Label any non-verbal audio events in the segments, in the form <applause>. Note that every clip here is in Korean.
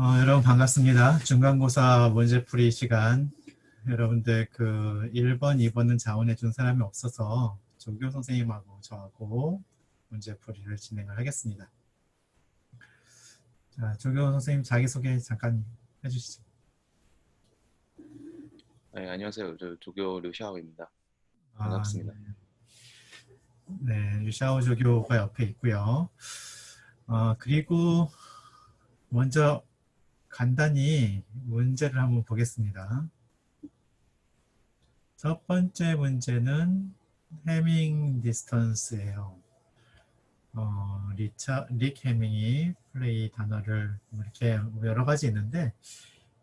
어, 여러분 반갑습니다. 중간고사 문제풀이 시간. 여러분들 그 1번, 2번은 자원해 준 사람이 없어서 조교 선생님하고 저하고 문제풀이를 진행을 하겠습니다. 자, 조교 선생님 자기소개 잠깐 해주시죠. 네, 안녕하세요. 저 조교 류샤오입니다. 아, 반갑습니다. 네, 네, 유샤오 조교가 옆에 있고요. 어, 그리고 먼저 간단히 문제를 한번 보겠습니다. 첫 번째 문제는 해밍 디스턴스예요. 어, 리차, 릭 해밍이 플레이 단어를 이렇게 여러 가지 있는데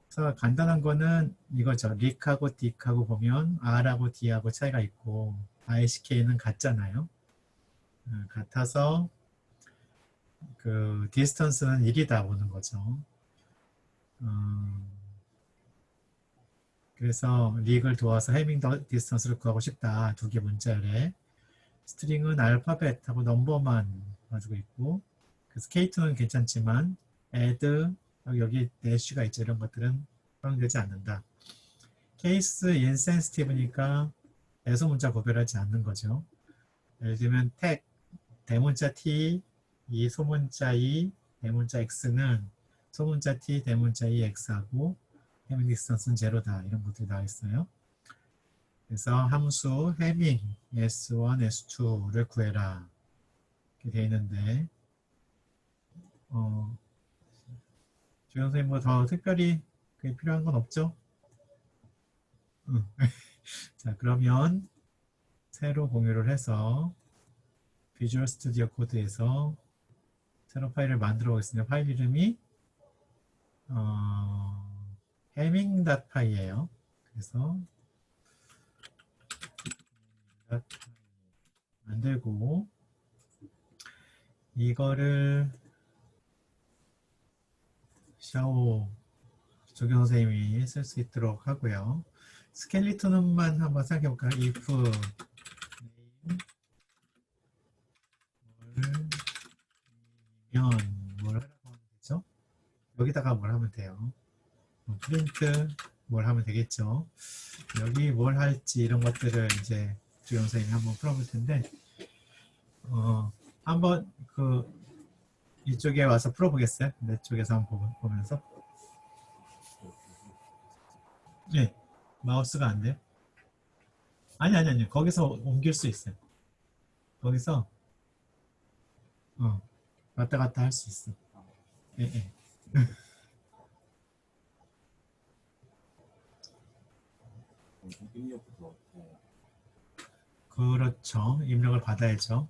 그래서 간단한 거는 이거죠. 릭하고 딕하고 보면 R하고 D하고 차이가 있고 ICK는 같잖아요. 어, 같아서 그 디스턴스는 1이다 보는 거죠. 어, 그래서 릭을 도와서 해밍 더 디스턴스를 구하고 싶다. 두 개 문자래. 스트링은 알파벳하고 넘버만 가지고 있고 그래서 K2는 괜찮지만 add 여기 대쉬가 있죠. 이런 것들은 허용되지 않는다. 케이스 인센스티브니까 애소 문자 구별하지 않는 거죠. 예를 들면 택 대문자 t 이 소문자 e 대문자 x는 소문자 t 대문자 e x하고 해밍 디스턴스는 제로다 이런 것들이 나와 있어요. 그래서 함수 해밍 s1 s2를 구해라 이렇게 돼 있는데 어, 조영 선생님 뭐 더 특별히 그게 필요한 건 없죠? 응. <laughs> 자 그러면 새로 공유를 해서 비주얼 스튜디오 코드에서 새로 파일을 만들어 보겠습니다. 파일 이름이 어, 해밍.py예요. 그래서 만들고 이거를 샤오 조경 선생님이 쓸 수 있도록 하고요. 스켈리톤만 한번 생각해 볼까요? if name 뭘 하라고 하면 되죠? 여기다가 뭘 하면 돼요? 뭐 프린트 뭘 하면 되겠죠? 여기 뭘 할지 이런 것들을 이제 조경 선생님이 한번 풀어볼 텐데 어, 한번 그 이쪽에 와서 풀어보겠어요? 내 쪽에서 한번 보- 보면서 네 마우스가 안 돼요? 아니 아니 아니 거기서 옮길 수 있어요 거기서 어 왔다 갔다 할 수 있어 예, 예. <laughs> 입력부터 그렇죠. 입력을 받아야죠.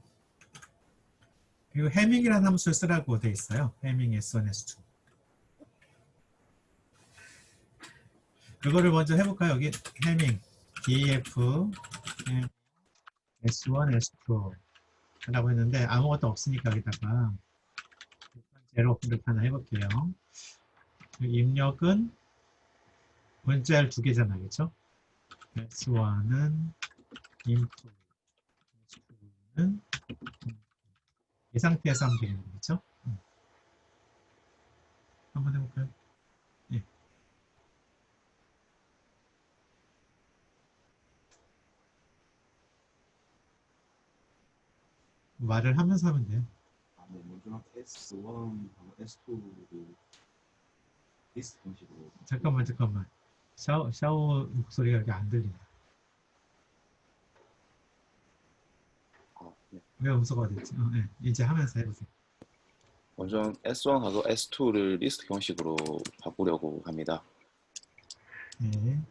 그리고 해밍이라는 함수를 쓰라고 돼 있어요. 해밍 s1 s2 그거를 먼저 해볼까요? 여기 해밍 df s1 s2 라고 했는데 아무것도 없으니까 여기다가 제로 이렇게 하나 해볼게요. 입력은 문자열 두 개잖아요. 그렇죠 s1은 input s2는 이 상태에서 하면 되겠는 거죠 음. 한번 해볼까요 예. 말을 하면서 하면 돼요 뭐 먼저 S1하고 S2를 리스트 형식으로 잠깐만 잠깐만 샤오, 샤오 목소리가 이렇게 안 들린다 아, 네. 왜 음소거가 됐지? 어, 네. 이제 하면서 해보세요 먼저 S1하고 S2를 리스트 형식으로 바꾸려고 합니다. 네.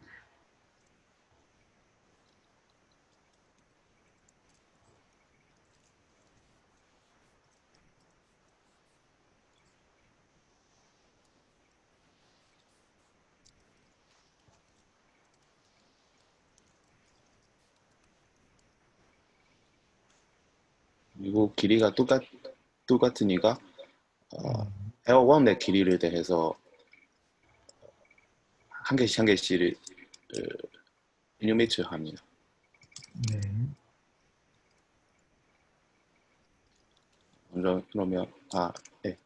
그리고 길이가 똑같 똑같으니까 어, 헤어원 내 길이를 대해서 한 개씩 한 개씩 어, 리뉴메이트 합니다. 네. 먼저 그러면 아 네.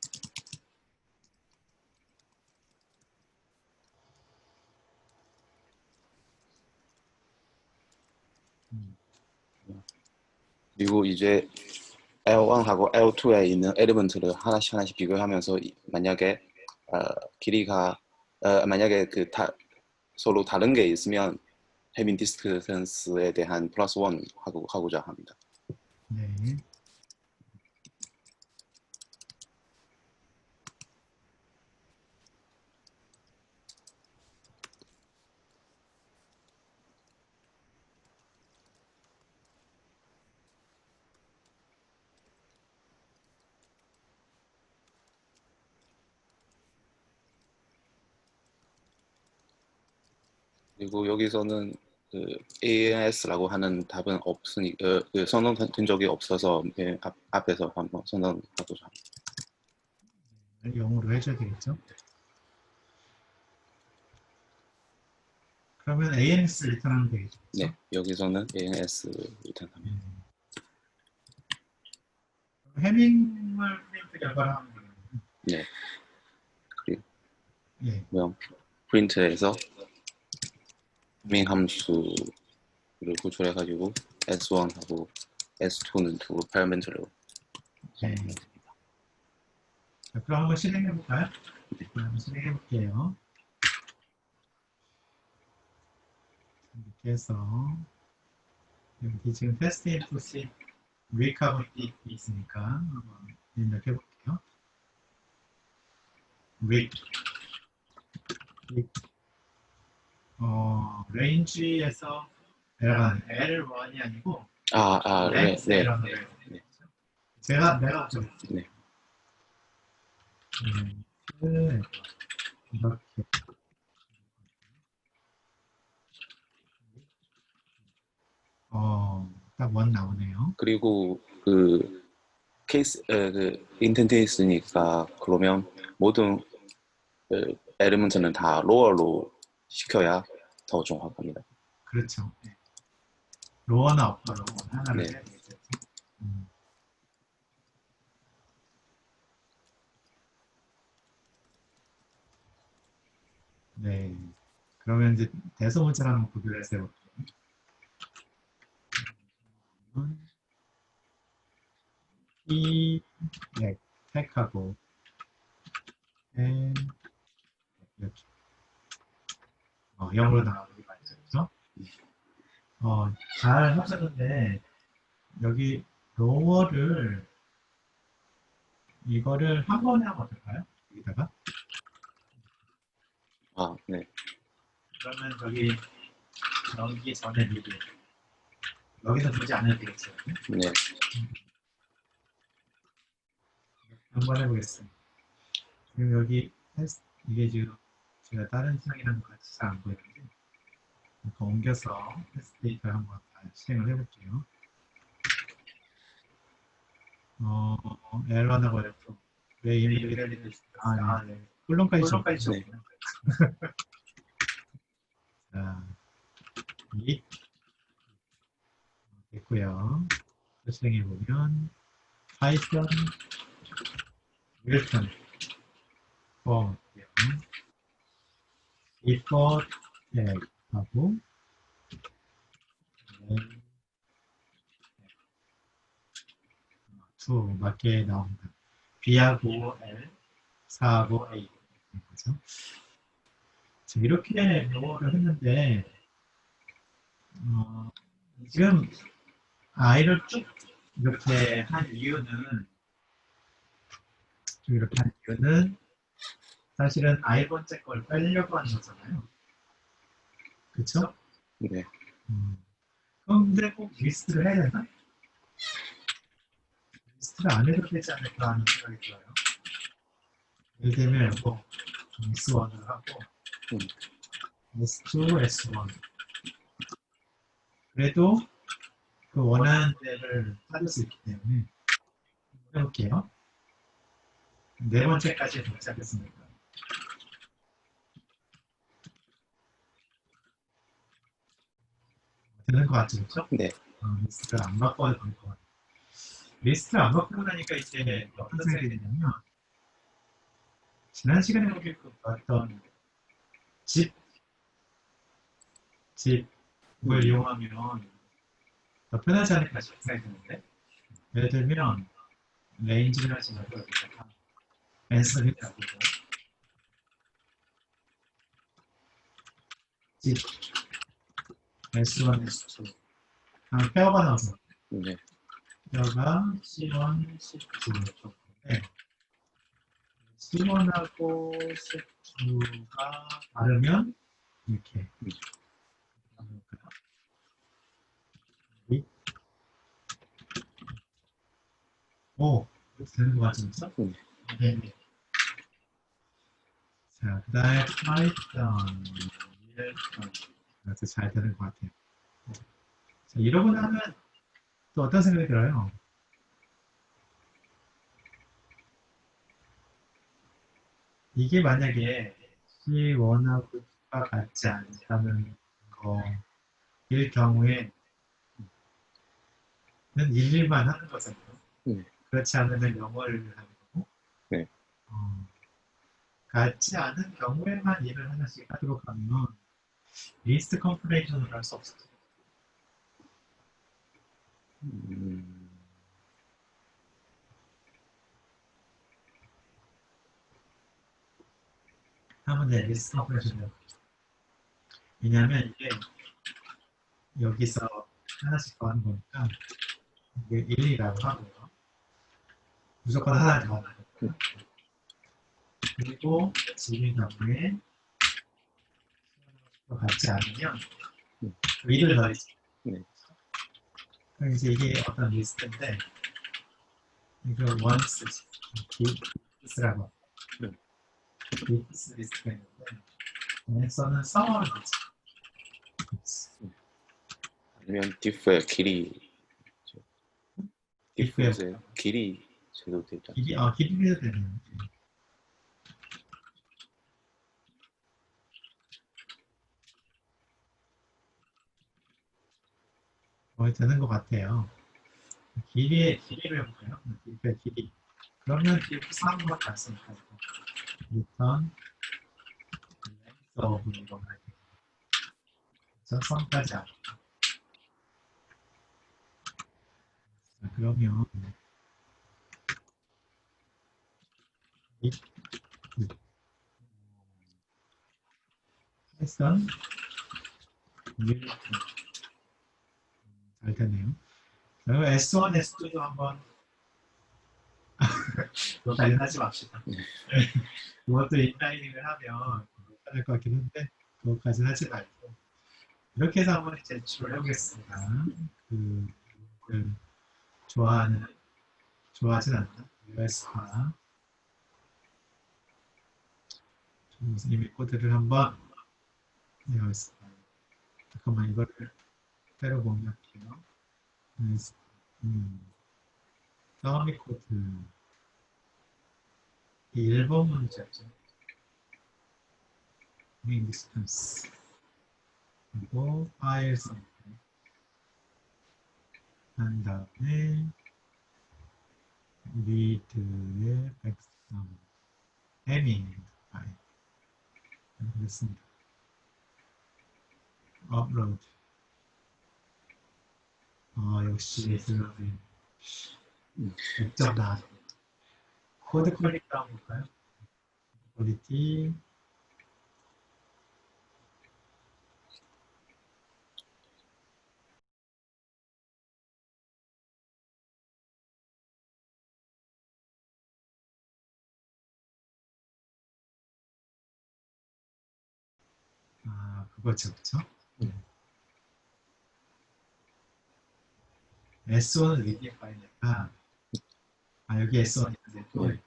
음. 그리고 이제 L1하고 L2에 있는 엘리먼트를 하나씩 하나씩 비교하면서 이- 만약에 어, 길이가 어, 만약에 그 다, 서로 다른 게 있으면 해밍 디스턴스에 대한 플러스 원 하고 하고자 합니다. 그리고 여기서는 그 ANS라고 하는 답은 없으니 어, 그 선언된 적이 없어서 예, 앞, 앞에서 한번 선언하고자 합니다. 영어로 해줘야 되겠죠? 그러면 ANS 리턴하면 되겠죠? 네, 여기서는 ANS 리턴합니다. 음. 해밍을 프린트 결과를 하면 되겠네요. 네. 그리고 예. 프린트에서 해밍 함수를 구출해가지고 S1하고 S2는 두 패러미터로 네. 자, 그럼 한번 실행해 볼까요? 네, 한번 실행해 볼게요. 이렇게 해서 여기 지금 테스트 인풋이 띠 있으니까 한번 입력해 볼게요. 릭 어, 레인지에서 내가 L1이 아니고 아, 아, 네, 네, 네. 네. 제가 내가 붙여볼게요. 네. 네. 이렇게 어, 딱 원 나오네요. 그리고 그 케이스 에, 그 인텐테이스니까 그러면 모든 그 엘리먼트는 다 로어로 시켜야 더 정확합니다. 그렇죠. 네. 로어나 어퍼로 하나를 네. 해야 되겠죠. 음. 네. 그러면 이제 대소문자를 한번 구별을 해서 해볼게요. 음, 이, 네, 택하고, 네, 이렇게. 어, 영어로 나오는 게 맞죠? 그죠? 어, 잘 합쳤는데, 여기 로어를, 이거를 한 번에 하면 어떨까요? 여기다가? 아, 네, 그러면 저기, 여기 전에 미리, 여기서 보지 않아도 되겠죠? 네, 한번 해보겠습니다. 지금 여기 이게 지금 제가 다른 상이랑 같이 잘 안 보이는데, 옮겨서 테스트 데이터를 한번 실행을 해볼게요. 어, L1하고 L2. 왜 이미 이렇게 아, 네. 꿀렁까지 꿀렁까지 좀- 네. <laughs> 자, 이 됐고요. 또 실행해 보면 파이썬 윌턴 폼 before egg 하고 두 맞게 나옵니다. B하고 L, 4하고 A 그죠? 자, 이렇게 영어를 했는데 어, 지금 아이를 쭉 이렇게 한 이유는 쭉 이렇게 한 이유는 사실은 아이 번째 걸 빼려고 하는 거잖아요. 그쵸? 네. 음. 근데 꼭 리스트를 해야 되나? 리스트를 안 해도 되지 않을까 하는 생각이 들어요. 예를 들면 이거 S1을 하고 음. S2, S1 그래도 그 원하는 데를 찾을 수 있기 때문에 해볼게요. 네 번째까지 도착했습니다. 되는 것 같죠, 그렇죠? 네. 어, 리스트를 안 바꿔도 될것 같아요. 리스트를 안 바꾸고 나니까 이제 어떤 생각이 드냐면 지난 시간에 우리 그 봤던 집, 집을 이용하면 더 편하지 않을까 싶은 생각이 드는데 예를 들면 레인지를 하지 말고 여기다가 앤서리라고 집 S1, S2 아, 페어가 나와서 네. 페어가 C1, C2 네. C1하고 C2가 다르면 이렇게. 오, 되는 거 같죠? 네. 네. 네. 자, 그 다음에 파이썬. 이것도 잘 되는 것 같아요. 자, 이러고 나면 또 어떤 생각이 들어요? 이게 만약에 C1하고 가 같지 않다는 거일 경우에 는 일일만 하는 거잖아요. 네. 그렇지 않으면 영어를 하는 거고. 네. 어, 같지 않은 경우에만 일을 하나씩 하도록 하면 리스트 컴플레이션을 할 수 없어요. 음, 하면 돼, 리스트 컴플레이션을. 왜냐하면 이게 여기서 하나씩 더 하는 거니까 이게 1, 2라고 하고요. 무조건 하나 더 하는 거고요. 그리고 지금 경우에 같지 않으면 그 일을 더해지 네. 그럼 이제 이게 어떤 리스트인데 이거 once 리스트라고 네. 리스트 리스트가 있는데 얘에서는 성어를 넣지 아니면 diff의 길이 diff의 길이 제도 되죠. 길이 어 길이가 되는 거의 되는 것 같아요. 길이의 길이를 해볼까요? 길이의 길이. 그러면 길이 3번 갔으니까 일단 length of 이거 말고 저 선까지 안 자, 그러면 이, 이, 파이썬 유니트 잘 되네요. 그리고 S1, S2도 한번 <laughs> 그것까지 하지 맙시다. <laughs> 그것도 인라이닝을 하면 괜찮을 것 같긴 한데 그것까지 하지 말고 이렇게 해서 한번 제출을 해보겠습니다. 그, 그 좋아하는 좋아하진 않나? US파 이미 코드를 한번 내어있습니다. 잠깐만 이거를 때려 공략 해요. 음, 다음이 코드 이 1번 문제죠. 메인 디스턴스 그리고 파일 선택 한 다음에 리드의 백성 해밍 파일 그랬습니다. 업로드 아 역시 슬러브 백점 코드 퀄리티 한번 볼까요? 퀄리티 아 그거죠 그쵸? 네. S1은 리디에 파일이니까 아 여기 S1 있는데 또 네.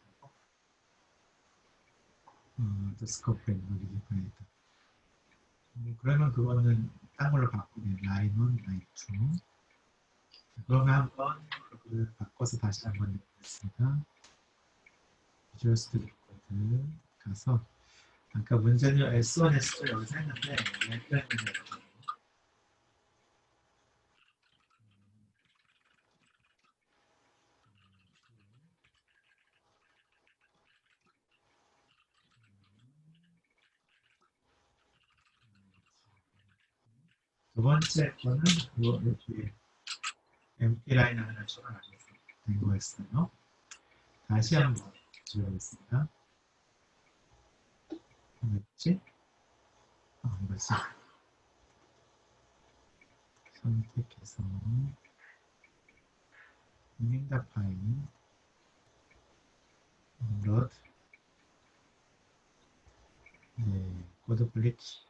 음, 또 스코프 있는 리디에 파일 있다. 음, 그러면 그거는 딴 걸로 바꾸면 라인 1, 라인 2 그러면 한번 그걸 바꿔서 다시 한번 내보겠습니다. 비주얼 스튜디오 코드 가서 아까 문제는 S1, S2 여기서 했는데 왜 그랬느냐 두 번째 거는 그거 여기 empty 라인 하나 추가하겠습니다. 된 거였어요. 다시 한번 줄여보겠습니다. 뭐였지? 아, 이거지. 선택해서 행다 파일 로드 네, 코드 블리치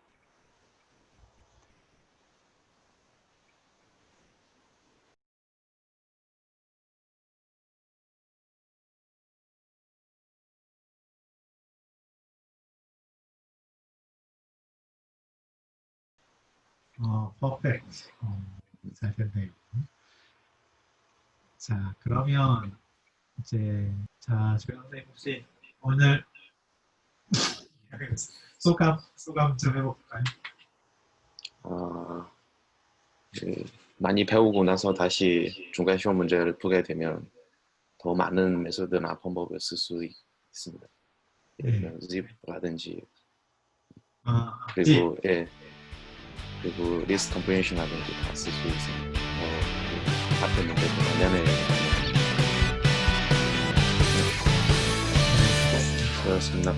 어, 퍼펙트. 어, 잘 됐네요. 자, 그러면 이제 자, 조영 선생님 혹시 오늘 <laughs> 소감 소감 좀 해볼까요? 어, 그 많이 배우고 나서 다시 중간 시험 문제를 풀게 되면 더 많은 메소드나 방법을 쓸 수 있습니다. 예를 들면 zip라든지 아, 그리고 예 그리고 리스트 컴프레이션이라든지 다 쓸 수. 어, 그 같은 문제도 내년에 그렇습니다.